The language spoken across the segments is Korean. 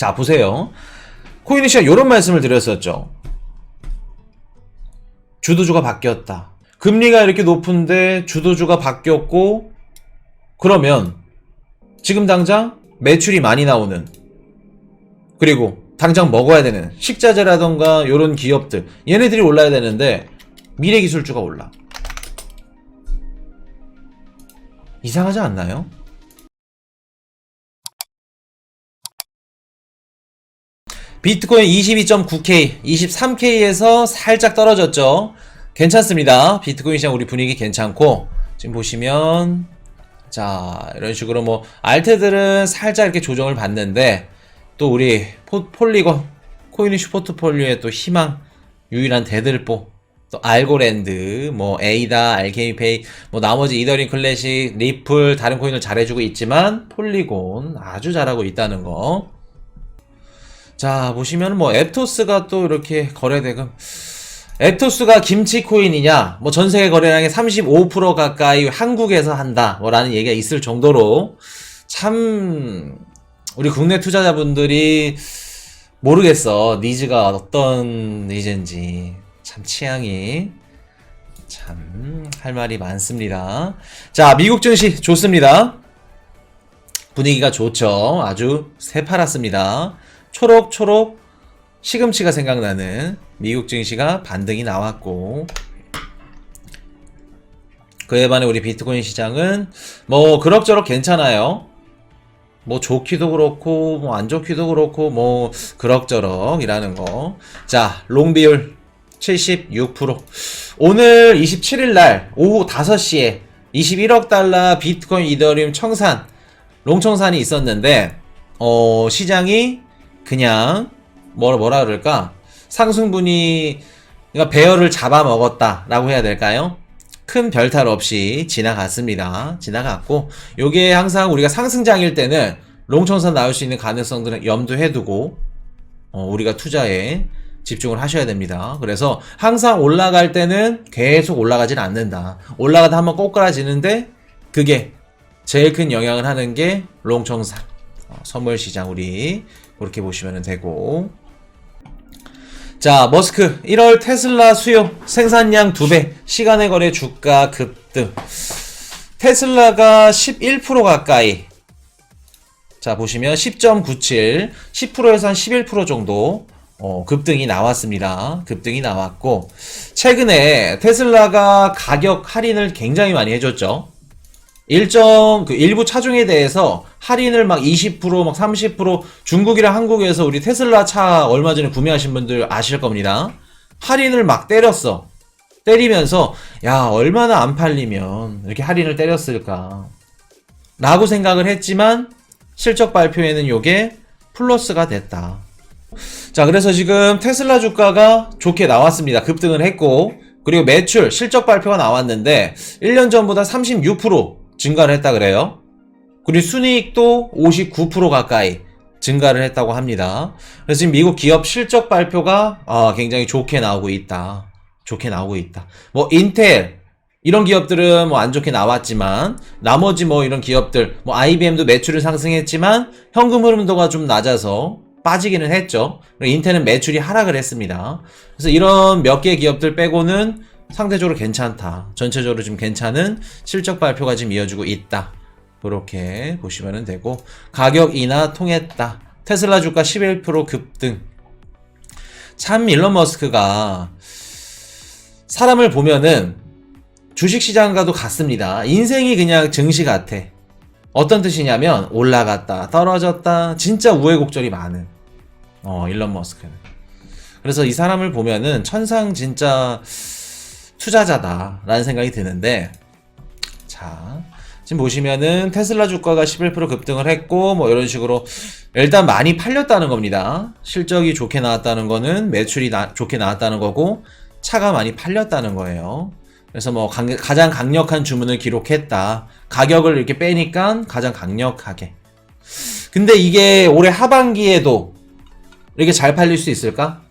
자, 보세요. 코인이시가 이런 말씀을 드렸었죠. 주도주가 바뀌었다. 금리가 이렇게 높은데 주도주가 바뀌었고, 그러면 지금 당장 매출이 많이 나오는, 그리고 당장 먹어야 되는 식자재라던가 이런 기업들, 얘네들이 올라야 되는데, 미래 기술주가 올라. 이상하지 않나요? 비트코인 22.9K, 23K에서 살짝 떨어졌죠. 괜찮습니다. 비트코인 시장 우리 분위기 괜찮고, 지금 보시면, 자, 이런 식으로 뭐, 알트들은 살짝 이렇게 조정을 받는데, 또 우리 포, 폴리곤, 코인이슈 포트폴리오의 또 희망, 유일한 대들보, 또 알고랜드, 뭐 에이다, 알케이페이, 뭐 나머지 이더링 클래식, 리플 다른 코인을 잘해주고 있지만 폴리곤 아주 잘하고 있다는 거. 자 보시면 뭐 앱토스가 또 이렇게 거래대금. 앱토스가 김치 코인이냐? 뭐 전 세계 거래량의 35% 가까이 한국에서 한다. 뭐라는 얘기가 있을 정도로 참 우리 국내 투자자분들이 모르겠어. 니즈가 어떤 니즈인지. 참 취향이 참 할 말이 많습니다. 자, 미국 증시 좋습니다. 분위기가 좋죠. 아주 새파랗습니다. 초록초록 시금치가 생각나는 미국 증시가 반등이 나왔고 그에 반해 우리 비트코인 시장은 뭐 그럭저럭 괜찮아요. 뭐 좋기도 그렇고 뭐 안 좋기도 그렇고 뭐 그럭저럭이라는 거. 자, 롱 비율 76%. 오늘 27일 날 오후 5시에 21억 달러 비트코인 이더리움 청산 롱청산이 있었는데 어 시장이 그냥 뭐라 뭐라 그럴까? 상승분이 그러니까 배열을 잡아먹었다라고 해야 될까요? 큰 별탈 없이 지나갔습니다. 지나갔고 요게 항상 우리가 상승장일 때는 롱청산 나올 수 있는 가능성들은 염두해 두고 어, 우리가 투자에 집중을 하셔야 됩니다. 그래서 항상 올라갈 때는 계속 올라가진 않는다. 올라가다 한번 꼬꾸라지는데 그게 제일 큰 영향을 하는 게 롱청산 어, 선물 시장 우리 그렇게 보시면 되고 자, 머스크 1월 테슬라 수요 생산량 2배, 시간의 거래 주가 급등. 테슬라가 11% 가까이. 자, 보시면 10.97, 10%에서 한 11% 정도 어, 급등이 나왔습니다. 급등이 나왔고 최근에 테슬라가 가격 할인을 굉장히 많이 해줬죠. 일정 그 일부 차종에 대해서 할인을 막 20%막 30% 중국이랑 한국에서 우리 테슬라 차 얼마 전에 구매하신 분들 아실 겁니다. 할인을 막 때렸어. 때리면서 야 얼마나 안 팔리면 이렇게 할인을 때렸을까 라고 생각을 했지만 실적 발표에는 요게 플러스가 됐다. 자 그래서 지금 테슬라 주가가 좋게 나왔습니다. 급등을 했고 그리고 매출 실적 발표가 나왔는데 1년 전보다 36% 증가를 했다 그래요. 그리고 순이익도 59% 가까이 증가를 했다고 합니다. 그래서 지금 미국 기업 실적 발표가 아, 굉장히 좋게 나오고 있다. 좋게 나오고 있다. 뭐 인텔 이런 기업들은 뭐 안 좋게 나왔지만 나머지 뭐 이런 기업들 뭐 IBM도 매출을 상승했지만 현금 흐름도가 좀 낮아서 빠지기는 했죠. 인텔은 매출이 하락을 했습니다. 그래서 이런 몇 개 기업들 빼고는 상대적으로 괜찮다. 전체적으로 좀 괜찮은 실적 발표가 지금 이어지고 있다. 그렇게 보시면 되고 가격 인하 통했다. 테슬라 주가 11% 급등. 참 일론 머스크가 사람을 보면은 주식시장과도 같습니다. 인생이 그냥 증시 같아. 어떤 뜻이냐면 올라갔다 떨어졌다 진짜 우회곡절이 많은 어 일론 머스크는 그래서 이 사람을 보면은 천상 진짜 투자자다라는 생각이 드는데 자 지금 보시면은 테슬라 주가가 11% 급등을 했고 뭐 이런 식으로 일단 많이 팔렸다는 겁니다 실적이 좋게 나왔다는 거는 매출이 나- 좋게 나왔다는 거고 차가 많이 팔렸다는 거예요 그래서 뭐 강- 가장 강력한 주문을 기록했다. 가격을 이렇게 빼니까 가장 강력하게. 근데 이게 올해 하반기에도 이렇게 잘 팔릴 수 있을까?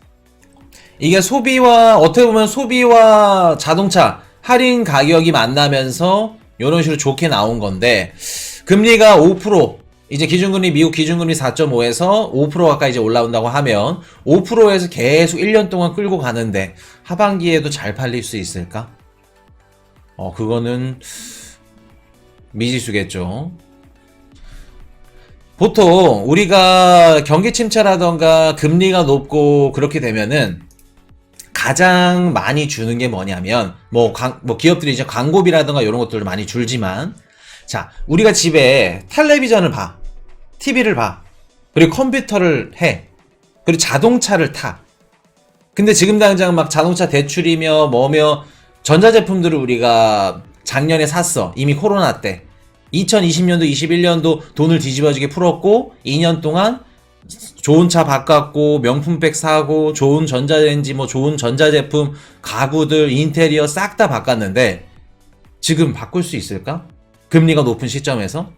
이게 소비와 어떻게 보면 소비와 자동차 할인 가격이 만나면서 이런 식으로 좋게 나온 건데 금리가 5% 이제 기준금리 미국 기준금리 4.5에서 5% 가까이 이제 올라온다고 하면 5%에서 계속 1년 동안 끌고 가는데 하반기에도 잘 팔릴 수 있을까? 어 그거는 미지수겠죠. 보통 우리가 경기 침체라던가 금리가 높고 그렇게 되면은 가장 많이 주는 게 뭐냐면 뭐, 광- 뭐 기업들이 이제 광고비라든가 이런 것들을 많이 줄지만 자 우리가 집에 텔레비전을 봐. TV를 봐. 그리고 컴퓨터를 해. 그리고 자동차를 타. 근데 지금 당장 막 자동차 대출이며 뭐며 전자제품들을 우리가 작년에 샀어. 이미 코로나 때. 2020년도 21년도 돈을 뒤집어지게 풀었고 2년 동안 좋은 차 바꿨고 명품백 사고 좋은 전자레인지 뭐 좋은 전자제품 가구들 인테리어 싹 다 바꿨는데 지금 바꿀 수 있을까? 금리가 높은 시점에서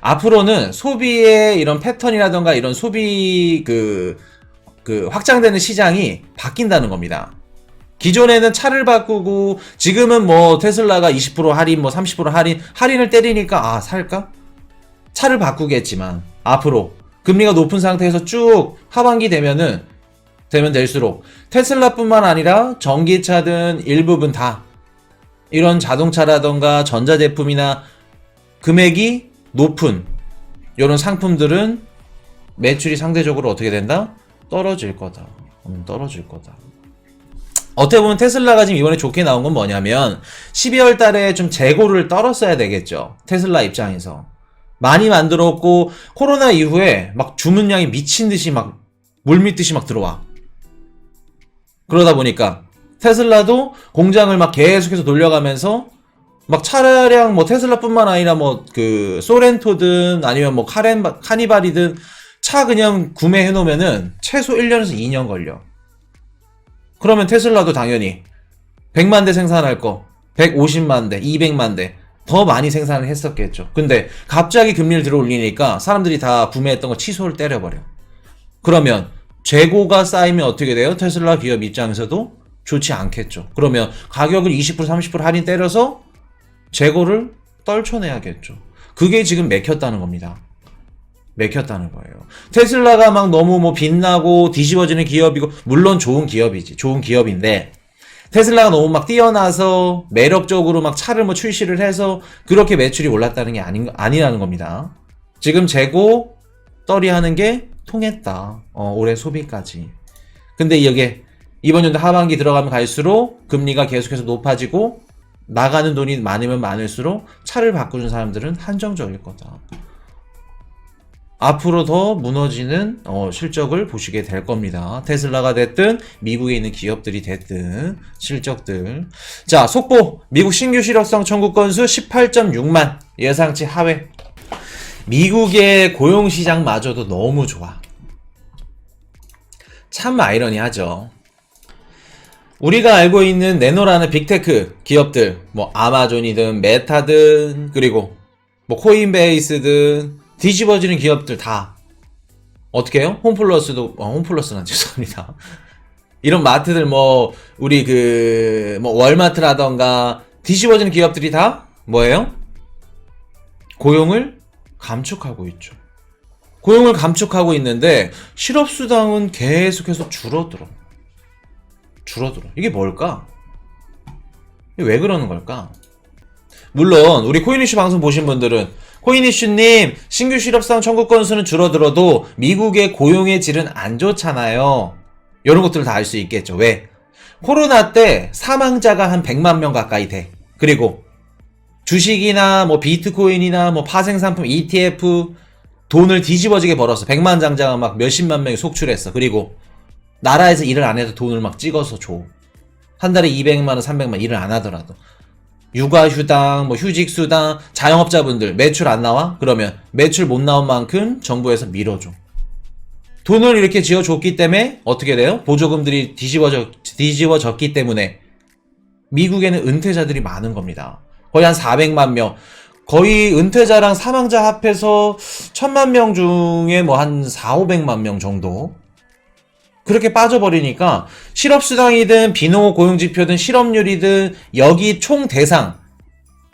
앞으로는 소비의 이런 패턴이라던가 이런 소비 그, 그 확장되는 시장이 바뀐다는 겁니다. 기존에는 차를 바꾸고 지금은 뭐 테슬라가 20% 할인 뭐 30% 할인 할인을 때리니까 아 살까? 차를 바꾸겠지만 앞으로 금리가 높은 상태에서 쭉 하반기 되면은 되면 될수록 테슬라뿐만 아니라 전기차든 일부분 다 이런 자동차라던가 전자제품이나 금액이 높은 이런 상품들은 매출이 상대적으로 어떻게 된다? 떨어질 거다. 음, 떨어질 거다. 어떻게 보면 테슬라가 지금 이번에 좋게 나온 건 뭐냐면 12월 달에 좀 재고를 떨었어야 되겠죠. 테슬라 입장에서. 많이 만들었고 코로나 이후에 막 주문량이 미친 듯이 막 물밀듯이 막 들어와. 그러다 보니까 테슬라도 공장을 막 계속해서 돌려가면서 막 차량 뭐 테슬라뿐만 아니라 뭐 그 소렌토든 아니면 뭐 카렌 카니발이든 차 그냥 구매해 놓으면은 최소 1년에서 2년 걸려. 그러면 테슬라도 당연히 100만 대 생산할 거 150만 대, 200만 대 더 많이 생산을 했었겠죠. 근데 갑자기 금리를 들어 올리니까 사람들이 다 구매했던 거 취소를 때려버려. 그러면 재고가 쌓이면 어떻게 돼요? 테슬라 기업 입장에서도 좋지 않겠죠. 그러면 가격을 20% 30% 할인 때려서 재고를 떨쳐내야겠죠. 그게 지금 맥혔다는 겁니다. 맥혔다는 거예요. 테슬라가 막 너무 뭐 빛나고 뒤집어지는 기업이고 물론 좋은 기업이지. 좋은 기업인데 테슬라가 너무 막 뛰어나서 매력적으로 막 차를 뭐 출시를 해서 그렇게 매출이 올랐다는 게 아닌 아니라는 겁니다. 지금 재고 떨이하는 게 통했다. 어, 올해 소비까지. 근데 이게 이번 연도 하반기 들어가면 갈수록 금리가 계속해서 높아지고 나가는 돈이 많으면 많을수록 차를 바꾸는 사람들은 한정적일 거다. 앞으로 더 무너지는 어, 실적을 보시게 될 겁니다. 테슬라가 됐든 미국에 있는 기업들이 됐든 실적들. 자 속보 미국 신규 실업성 청구 건수 18.6만 예상치 하회. 미국의 고용 시장마저도 너무 좋아. 참 아이러니하죠. 우리가 알고 있는 네노라는 빅테크 기업들, 뭐 아마존이든 메타든 그리고 뭐 코인베이스든 뒤집어지는 기업들 다 어떻게 해요? 홈플러스도 어, 홈플러스는 죄송합니다. 이런 마트들 뭐 우리 그 뭐 월마트라던가 뒤집어지는 기업들이 다 뭐예요? 고용을 감축하고 있죠. 고용을 감축하고 있는데 실업수당은 계속해서 줄어들어. 줄어들어. 이게 뭘까? 이게 왜 그러는 걸까? 물론 우리 코인이슈 방송 보신 분들은 코인이슈님 신규 실업상 청구 건수는 줄어들어도 미국의 고용의 질은 안 좋잖아요. 이런 것들을 다 알 수 있겠죠. 왜? 코로나 때 사망자가 한 100만 명 가까이 돼. 그리고 주식이나 뭐 비트코인이나 뭐 파생상품 ETF 돈을 뒤집어지게 벌었어. 100만 장자가 막 몇십만 명이 속출했어. 그리고 나라에서 일을 안 해도 돈을 막 찍어서 줘. 한 달에 200만 원, 300만 원 일을 안 하더라도. 육아휴당, 뭐 휴직수당, 자영업자분들 매출 안 나와? 그러면 매출 못 나온 만큼 정부에서 밀어줘. 돈을 이렇게 지어줬기 때문에 어떻게 돼요? 보조금들이 뒤집어져, 뒤집어졌기 때문에 미국에는 은퇴자들이 많은 겁니다. 거의 한 400만 명. 거의 은퇴자랑 사망자 합해서 1000만 명 중에 뭐 한 4, 500만 명 정도. 그렇게 빠져버리니까 실업수당이든 비농업 고용지표든 실업률이든 여기 총 대상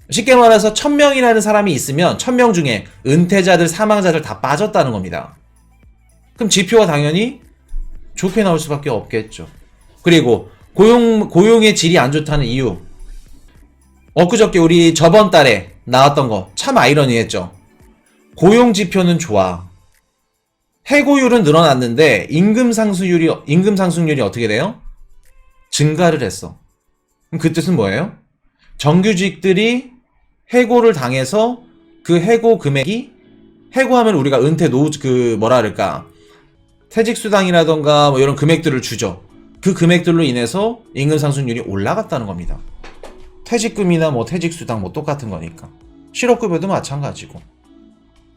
쉽게 말해서 1000명이라는 사람이 있으면 1000명 중에 은퇴자들, 사망자들 다 빠졌다는 겁니다. 그럼 지표가 당연히 좋게 나올 수밖에 없겠죠. 그리고 고용, 고용의 질이 안 좋다는 이유. 엊그저께 우리 저번 달에 나왔던 거 참 아이러니했죠. 고용 지표는 좋아. 해고율은 늘어났는데 임금 상승률이 임금 상승률이 어떻게 돼요? 증가를 했어. 그럼 그 뜻은 뭐예요? 정규직들이 해고를 당해서 그 해고 금액이 해고하면 우리가 은퇴 노후 그 뭐라 그럴까 퇴직 수당이라던가 뭐 이런 금액들을 주죠. 그 금액들로 인해서 임금 상승률이 올라갔다는 겁니다. 퇴직금이나 뭐 퇴직 수당 뭐 똑같은 거니까 실업급여도 마찬가지고.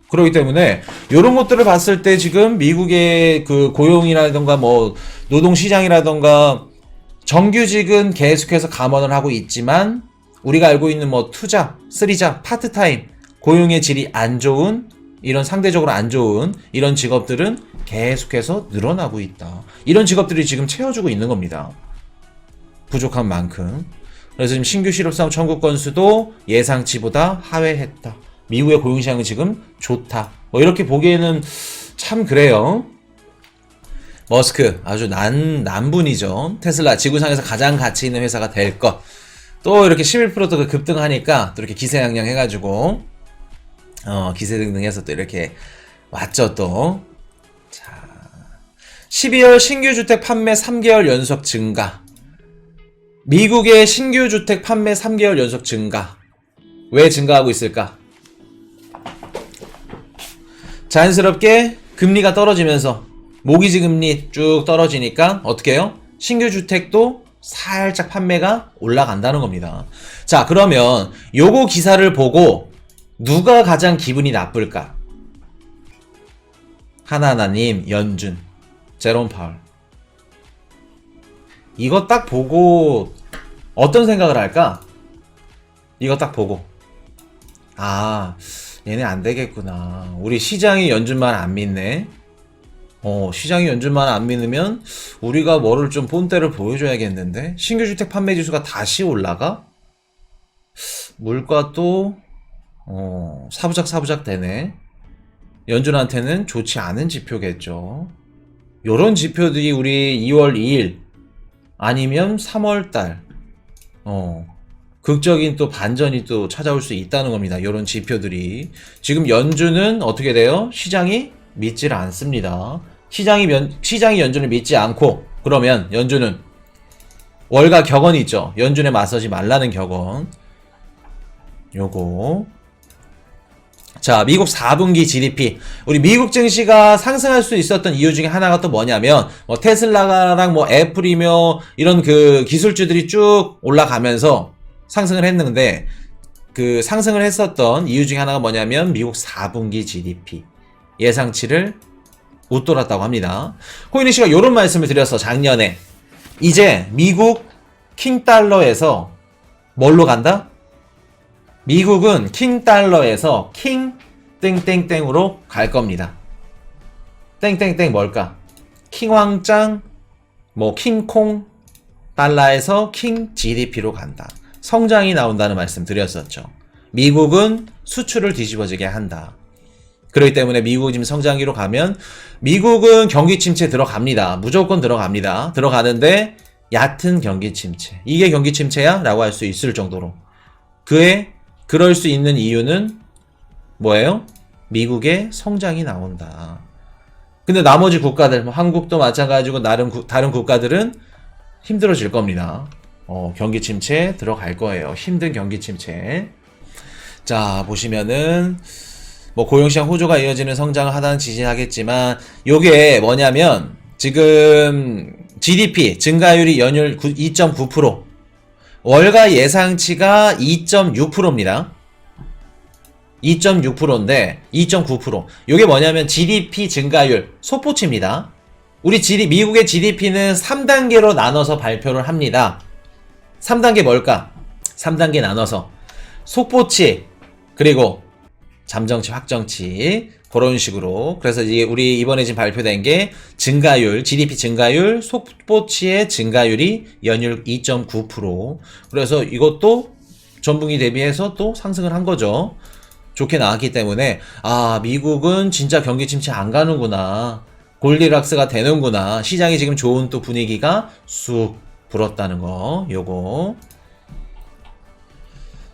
그렇기 때문에 이런 것들을 봤을 때 지금 미국의 그 고용이라던가 뭐 노동 시장이라던가 정규직은 계속해서 감원을 하고 있지만 우리가 알고 있는 뭐 투자, 쓰리자, 파트타임, 고용의 질이 안 좋은 이런 상대적으로 안 좋은 이런 직업들은 계속해서 늘어나고 있다. 이런 직업들이 지금 채워주고 있는 겁니다. 부족한 만큼. 그래서 지금 신규 실업사원 청구 건수도 예상치보다 하회했다. 미국의 고용시장은 지금 좋다. 뭐 이렇게 보기에는 참 그래요. 머스크 아주 난 난분이죠. 테슬라 지구상에서 가장 가치 있는 회사가 될 것. 또 이렇게 11%도 급등하니까 또 이렇게 기세양양 해가지고 어 기세 등등해서 또 이렇게 왔죠 또. 자, 12월 신규 주택 판매 3개월 연속 증가. 미국의 신규 주택 판매 3개월 연속 증가. 왜 증가하고 있을까? 자연스럽게 금리가 떨어지면서 모기지 금리 쭉 떨어지니까 어떻게 해요? 신규 주택도 살짝 판매가 올라간다는 겁니다. 자, 그러면 요거 기사를 보고 누가 가장 기분이 나쁠까? 하나하나님, 연준, 제롬 파월. 이거 딱 보고 어떤 생각을 할까? 이거 딱 보고. 아, 얘네 안 되겠구나. 우리 시장이 연준만 안 믿네. 어, 시장이 연준만 안 믿으면 우리가 뭐를 좀 본때를 보여줘야겠는데? 신규 주택 판매 지수가 다시 올라가? 물가도 어, 사부작 사부작 되네. 연준한테는 좋지 않은 지표겠죠. 요런 지표들이 우리 2월 2일 아니면 3월 달 어, 극적인 또 반전이 또 찾아올 수 있다는 겁니다. 요런 지표들이. 지금 연준은 어떻게 돼요? 시장이 믿질 않습니다. 시장이 면, 시장이 연준을 믿지 않고 그러면 연준은 월가 격언이 있죠. 연준에 맞서지 말라는 격언. 요거. 자, 미국 4분기 GDP. 우리 미국 증시가 상승할 수 있었던 이유 중에 하나가 또 뭐냐면, 뭐 테슬라랑 뭐 애플이며 이런 그 기술주들이 쭉 올라가면서 상승을 했는데, 그 상승을 했었던 이유 중에 하나가 뭐냐면, 미국 4분기 GDP. 예상치를 웃돌았다고 합니다. 호인이 씨가 이런 말씀을 드렸어, 작년에. 이제 미국 킹 달러에서 뭘로 간다? 미국은 킹 달러에서 킹 땡땡땡으로 갈 겁니다. 땡땡땡 뭘까? 킹왕짱, 뭐 킹콩, 달러에서 킹 GDP로 간다. 성장이 나온다는 말씀 드렸었죠. 미국은 수출을 뒤집어지게 한다. 그렇기 때문에 미국이 지금 성장기로 가면 미국은 경기 침체 들어갑니다. 무조건 들어갑니다. 들어가는데 얕은 경기 침체. 이게 경기 침체야? 라고 할 수 있을 정도로. 그의 그럴 수 있는 이유는 뭐예요? 미국의 성장이 나온다. 근데 나머지 국가들, 뭐 한국도 마찬가지고 다른, 구, 다른 국가들은 힘들어질 겁니다. 어, 경기 침체 들어갈 거예요. 힘든 경기 침체. 자, 보시면은, 뭐 고용시장 호조가 이어지는 성장을 하다는 지지하겠지만, 요게 뭐냐면, 지금 GDP 증가율이 연율 2.9%, 월가 예상치가 2.6%입니다. 2.6%인데 2.9%. 이게 뭐냐면 GDP 증가율 소포치입니다. 우리 GD, 미국의 GDP는 3단계로 나눠서 발표를 합니다. 3단계 뭘까? 3단계 나눠서 속보치 그리고 잠정치, 확정치 그런 식으로 그래서 이게 우리 이번에 지금 발표된 게 증가율, GDP 증가율, 속보치의 증가율이 연율 2.9% 그래서 이것도 전분기 대비해서 또 상승을 한 거죠. 좋게 나왔기 때문에 아 미국은 진짜 경기 침체 안 가는구나 골디락스가 되는구나 시장이 지금 좋은 또 분위기가 쑥 불었다는 거 요거.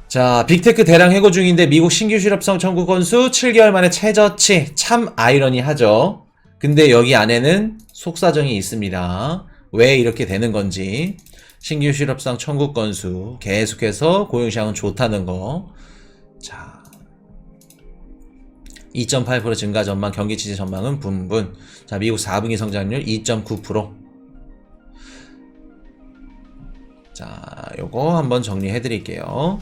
자 빅테크 대량 해고 중인데 미국 신규 실업성 청구 건수 7개월 만에 최저치. 참 아이러니하죠. 근데 여기 안에는 속사정이 있습니다. 왜 이렇게 되는 건지. 신규 실업성 청구 건수 계속해서 고용시장은 좋다는 거 자 2.8% 증가 전망, 경기 지지 전망은 분분. 자, 미국 4분기 성장률 2.9%. 자, 요거 한번 정리해 드릴게요.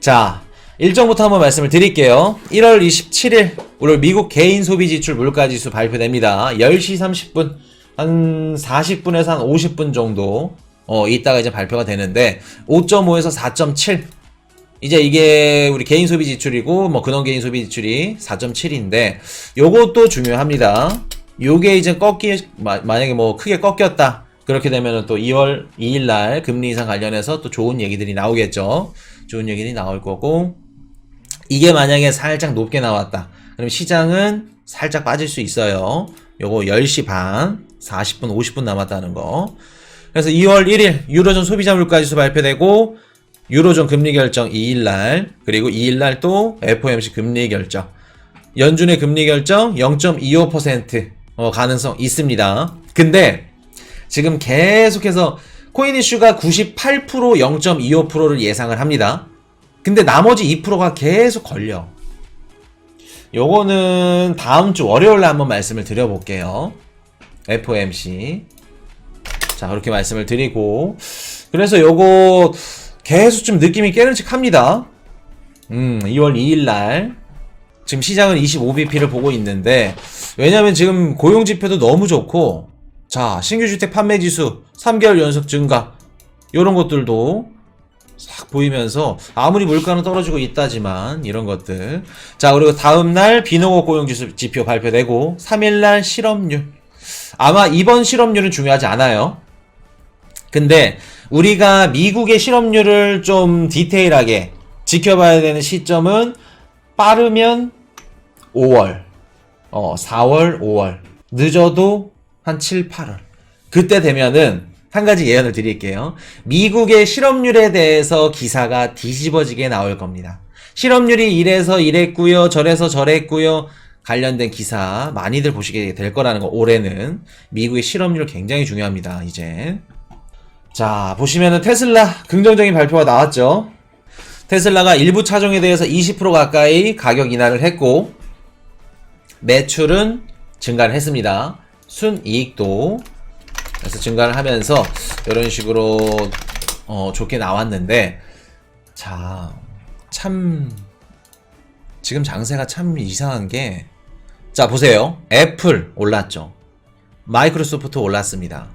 자, 일정부터 한번 말씀을 드릴게요. 1월 27일, 오늘 미국 개인 소비 지출 물가 지수 발표됩니다. 10시 30분, 한 40분에서 한 50분 정도, 어, 이따가 이제 발표가 되는데, 5.5에서 4.7, 이제 이게 우리 개인 소비 지출이고 뭐 근원 개인 소비 지출이 4.7인데 요것도 중요합니다. 요게 이제 꺾기 마- 만약에 뭐 크게 꺾였다. 그렇게 되면은 또 2월 2일 날 금리 인상 관련해서 또 좋은 얘기들이 나오겠죠. 좋은 얘기들이 나올 거고 이게 만약에 살짝 높게 나왔다. 그럼 시장은 살짝 빠질 수 있어요. 요거 10시 반, 40분, 50분 남았다는 거. 그래서 2월 1일 유로존 소비자 물가 지수 발표되고 유로존 금리 결정 2일 날 그리고 2일 날 또 FOMC 금리 결정 연준의 금리 결정 0.25% 어, 가능성 있습니다. 근데 지금 계속해서 코인 이슈가 98% 0.25%를 예상을 합니다. 근데 나머지 2%가 계속 걸려. 요거는 다음 주 월요일에 한번 말씀을 드려볼게요. FOMC. 자, 그렇게 말씀을 드리고. 그래서 요거 계속 좀 느낌이 깨름직합니다. 음, 2월 2일 날. 지금 시장은 25bp를 보고 있는데, 왜냐면 지금 고용지표도 너무 좋고, 자, 신규 주택 판매 지수 3개월 연속 증가, 요런 것들도 싹 보이면서, 아무리 물가는 떨어지고 있다지만, 이런 것들. 자, 그리고 다음 날 비농업 고용 지수 지표 발표되고, 3일 날 실업률. 아마 이번 실업률은 중요하지 않아요. 근데 우리가 미국의 실업률을 좀 디테일하게 지켜봐야 되는 시점은 빠르면 5월, 어, 4월, 5월, 늦어도 한 7, 8월. 그때 되면은 한 가지 예언을 드릴게요. 미국의 실업률에 대해서 기사가 뒤집어지게 나올 겁니다. 실업률이 이래서 이랬고요, 저래서 저랬고요. 관련된 기사 많이들 보시게 될 거라는 거 올해는 미국의 실업률 굉장히 중요합니다. 이제 자, 보시면은 테슬라 긍정적인 발표가 나왔죠. 테슬라가 일부 차종에 대해서 20% 가까이 가격 인하를 했고, 매출은 증가를 했습니다. 순이익도 그래서 증가를 하면서 이런 식으로 어, 좋게 나왔는데, 자, 참 지금 장세가 참 이상한 게, 자 보세요. 애플 올랐죠. 마이크로소프트 올랐습니다.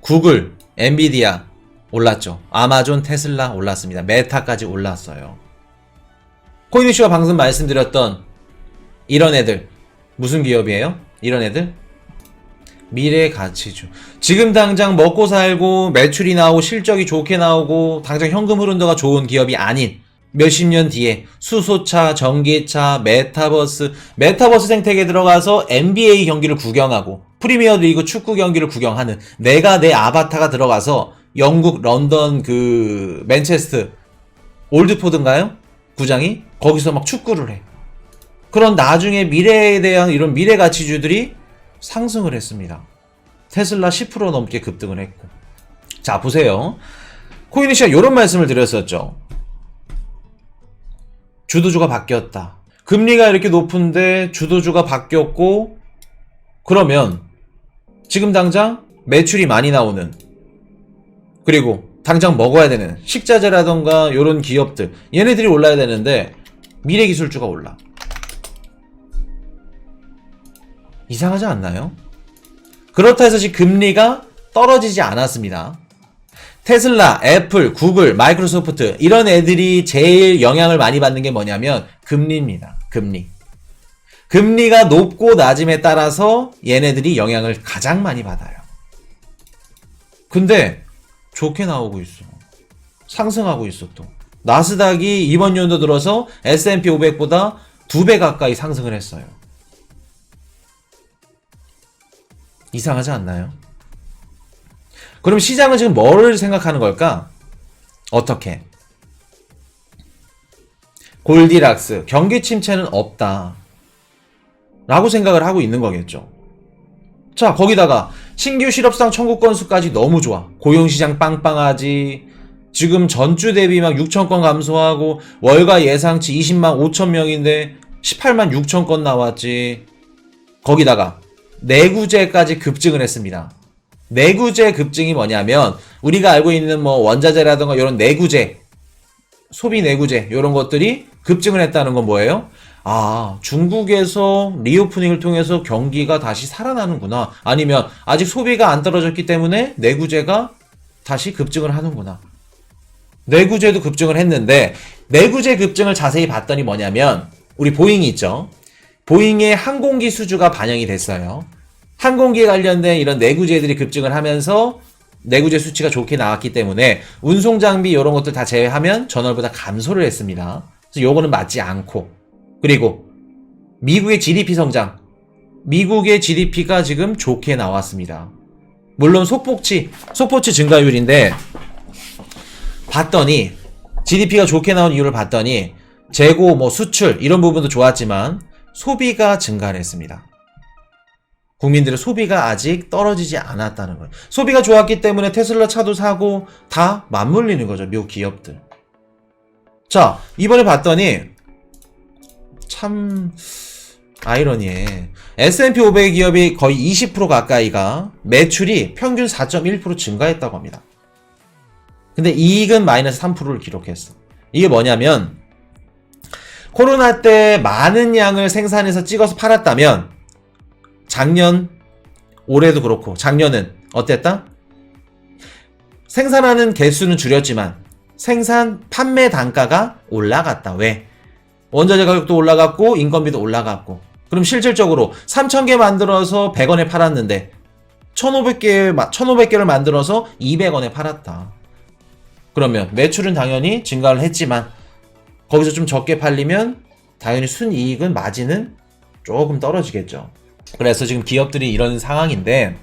구글, 엔비디아 올랐죠. 아마존, 테슬라 올랐습니다. 메타까지 올랐어요. 코인이슈가 방금 말씀드렸던 이런 애들 무슨 기업이에요? 이런 애들 미래 가치주. 지금 당장 먹고 살고 매출이 나오고 실적이 좋게 나오고 당장 현금 흐른도가 좋은 기업이 아닌 몇십 년 뒤에 수소차, 전기차, 메타버스, 메타버스 생태계에 들어가서 NBA 경기를 구경하고 프리미어 리그 축구 경기를 구경하는 내가 내 아바타가 들어가서 영국 런던 그 맨체스터 올드포드인가요? 구장이 거기서 막 축구를 해. 그런 나중에 미래에 대한 이런 미래 가치주들이 상승을 했습니다. 테슬라 10% 넘게 급등을 했고. 자, 보세요. 코인이시가 이런 말씀을 드렸었죠. 주도주가 바뀌었다. 금리가 이렇게 높은데 주도주가 바뀌었고, 그러면 지금 당장 매출이 많이 나오는, 그리고 당장 먹어야 되는 식자재라던가 이런 기업들, 얘네들이 올라야 되는데, 미래 기술주가 올라. 이상하지 않나요? 그렇다 해서 지금 금리가 떨어지지 않았습니다. 테슬라, 애플, 구글, 마이크로소프트 이런 애들이 제일 영향을 많이 받는 게 뭐냐면 금리입니다. 금리. 금리가 높고 낮음에 따라서 얘네들이 영향을 가장 많이 받아요. 근데 좋게 나오고 있어. 상승하고 있어 또. 나스닥이 이번 연도 들어서 S&P 500보다 두 배 가까이 상승을 했어요. 이상하지 않나요? 그럼 시장은 지금 뭐를 생각하는 걸까? 어떻게? 골디락스, 경기 침체는 없다. 라고 생각을 하고 있는 거겠죠. 자, 거기다가 신규 실업상 청구 건수까지 너무 좋아. 고용시장 빵빵하지. 지금 전주 대비 막 6천 건 감소하고 월가 예상치 20만 5천 명인데 18만 6천 건 나왔지. 거기다가 내구재까지 급증을 했습니다. 내구재 급증이 뭐냐면 우리가 알고 있는 뭐 원자재라든가 이런 내구재, 소비 내구재 이런 것들이 급증을 했다는 건 뭐예요? 아, 중국에서 리오프닝을 통해서 경기가 다시 살아나는구나. 아니면 아직 소비가 안 떨어졌기 때문에 내구재가 다시 급증을 하는구나. 내구재도 급증을 했는데 내구재 급증을 자세히 봤더니 뭐냐면 우리 보잉이 있죠. 보잉의 항공기 수주가 반영이 됐어요. 항공기에 관련된 이런 내구재들이 급증을 하면서 내구재 수치가 좋게 나왔기 때문에 운송 장비 이런 것들 다 제외하면 전월보다 감소를 했습니다. 그래서 요거는 맞지 않고 그리고 미국의 GDP 성장 미국의 GDP가 지금 좋게 나왔습니다. 물론 속복치 속복치 증가율인데 봤더니 GDP가 좋게 나온 이유를 봤더니 재고 뭐 수출 이런 부분도 좋았지만 소비가 증가를 했습니다. 국민들의 소비가 아직 떨어지지 않았다는 거예요. 소비가 좋았기 때문에 테슬라 차도 사고 다 맞물리는 거죠. 미국 기업들. 자, 이번에 봤더니 참 아이러니해. S&P 500 기업이 거의 20% 가까이가 매출이 평균 4.1% 증가했다고 합니다. 근데 이익은 마이너스 3%를 기록했어. 이게 뭐냐면 코로나 때 많은 양을 생산해서 찍어서 팔았다면 작년 올해도 그렇고 작년은 어땠다? 생산하는 개수는 줄였지만 생산 판매 단가가 올라갔다. 왜? 원자재 가격도 올라갔고 인건비도 올라갔고 그럼 실질적으로 3,000개 만들어서 100원에 팔았는데 1,500개 1,500개를 만들어서 200원에 팔았다. 그러면 매출은 당연히 증가를 했지만 거기서 좀 적게 팔리면 당연히 순이익은 마진은 조금 떨어지겠죠. 그래서 지금 기업들이 이런 상황인데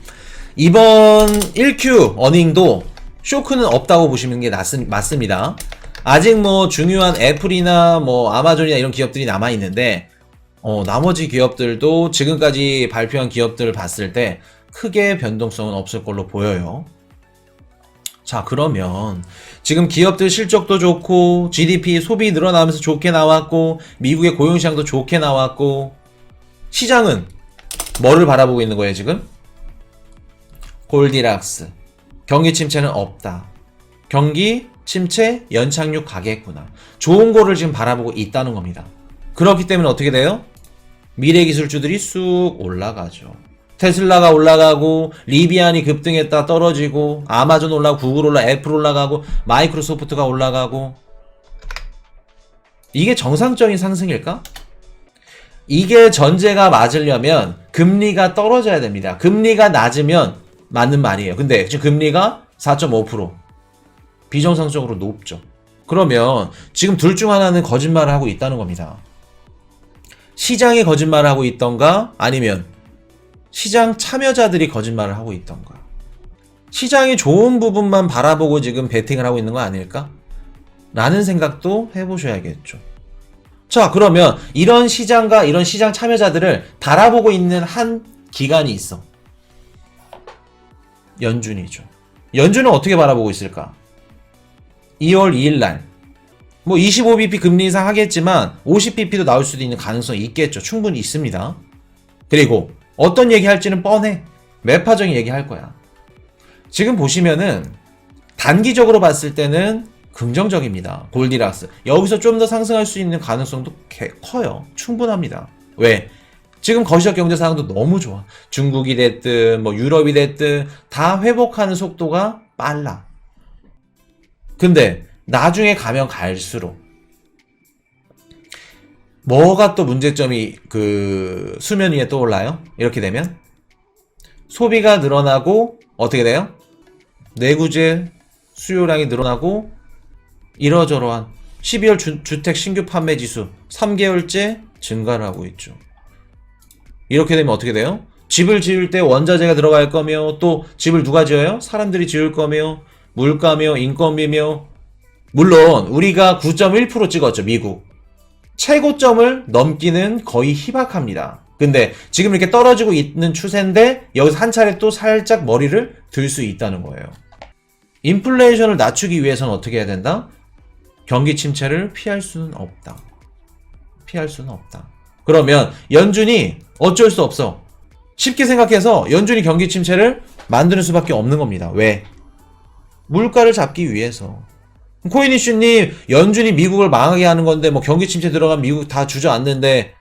이번 1Q 어닝도 쇼크는 없다고 보시는 게 낫습, 맞습니다. 아직 뭐 중요한 애플이나 뭐 아마존이나 이런 기업들이 남아 있는데 어, 나머지 기업들도 지금까지 발표한 기업들을 봤을 때 크게 변동성은 없을 걸로 보여요. 자, 그러면 지금 기업들 실적도 좋고 GDP 소비 늘어나면서 좋게 나왔고 미국의 고용 시장도 좋게 나왔고 시장은 뭐를 바라보고 있는 거예요, 지금? 골디락스. 경기 침체는 없다. 경기 침체 연착륙 가겠구나. 좋은 거를 지금 바라보고 있다는 겁니다. 그렇기 때문에 어떻게 돼요? 미래 기술주들이 쑥 올라가죠. 테슬라가 올라가고 리비안이 급등했다 떨어지고 아마존 올라가고 구글 올라 애플 올라가고 마이크로소프트가 올라가고 이게 정상적인 상승일까? 이게 전제가 맞으려면 금리가 떨어져야 됩니다. 금리가 낮으면 맞는 말이에요. 근데 지금 금리가 4.5% 비정상적으로 높죠. 그러면 지금 둘 중 하나는 거짓말을 하고 있다는 겁니다. 시장이 거짓말을 하고 있던가 아니면 시장 참여자들이 거짓말을 하고 있던가. 시장이 좋은 부분만 바라보고 지금 베팅을 하고 있는 거 아닐까? 라는 생각도 해보셔야겠죠. 자, 그러면 이런 시장과 이런 시장 참여자들을 바라보고 있는 한 기간이 있어. 연준이죠. 연준은 어떻게 바라보고 있을까? 2월 2일 날. 뭐 25bp 금리 인상 하겠지만 50bp도 나올 수도 있는 가능성이 있겠죠. 충분히 있습니다. 그리고 어떤 얘기 할지는 뻔해. 매파적인 얘기 할 거야. 지금 보시면은 단기적으로 봤을 때는 긍정적입니다. 골디락스. 여기서 좀 더 상승할 수 있는 가능성도 개- 커요. 충분합니다. 왜? 지금 거시적 경제 상황도 너무 좋아. 중국이 됐든 뭐 유럽이 됐든 다 회복하는 속도가 빨라. 근데 나중에 가면 갈수록 뭐가 또 문제점이 그 수면 위에 떠올라요? 이렇게 되면 소비가 늘어나고 어떻게 돼요? 내구재 수요량이 늘어나고 이러저러한 12월 주, 주택 신규 판매 지수 3개월째 증가를 하고 있죠. 이렇게 되면 어떻게 돼요? 집을 지을 때 원자재가 들어갈 거며 또 집을 누가 지어요? 사람들이 지을 거며 물가며 인건비며 물론 우리가 9.1% 찍었죠 미국 최고점을 넘기는 거의 희박합니다. 근데 지금 이렇게 떨어지고 있는 추세인데 여기서 한 차례 또 살짝 머리를 들 수 있다는 거예요. 인플레이션을 낮추기 위해서는 어떻게 해야 된다? 경기 침체를 피할 수는 없다. 피할 수는 없다. 그러면 연준이 어쩔 수 없어. 쉽게 생각해서 연준이 경기 침체를 만드는 수밖에 없는 겁니다. 왜? 물가를 잡기 위해서. 코이니슈님, 연준이 미국을 망하게 하는 건데, 뭐 경기 침체 들어가면 미국 다 주저앉는데,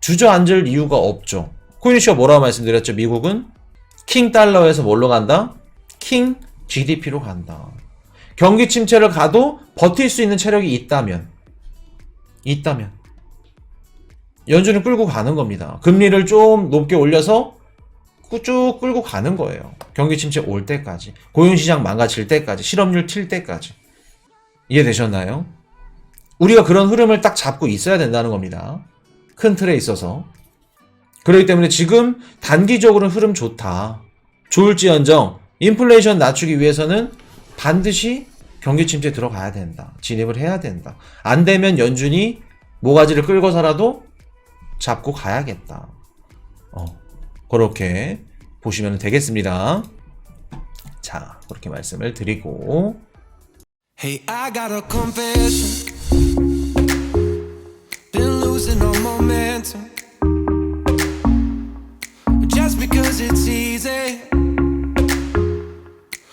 주저앉을 이유가 없죠. 코이니슈가 뭐라고 말씀드렸죠? 미국은 킹 달러에서 뭘로 간다? 킹 GDP로 간다. 경기 침체를 가도 버틸 수 있는 체력이 있다면, 있다면, 연준은 끌고 가는 겁니다. 금리를 좀 높게 올려서 쭉 끌고 가는 거예요. 경기 침체 올 때까지. 고용 시장 망가질 때까지. 실업률 튈 때까지. 이해되셨나요? 우리가 그런 흐름을 딱 잡고 있어야 된다는 겁니다. 큰 틀에 있어서. 그렇기 때문에 지금 단기적으로는 흐름 좋다. 좋을지언정 인플레이션 낮추기 위해서는 반드시 경기 침체 들어가야 된다. 진입을 해야 된다. 안 되면 연준이 모가지를 끌고서라도 잡고 가야겠다. 어, 그렇게 보시면 되겠습니다. 자, 그렇게 말씀을 드리고 Hey, I got a confession. Been losing all momentum. Just because it's easy,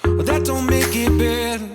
that don't make it better.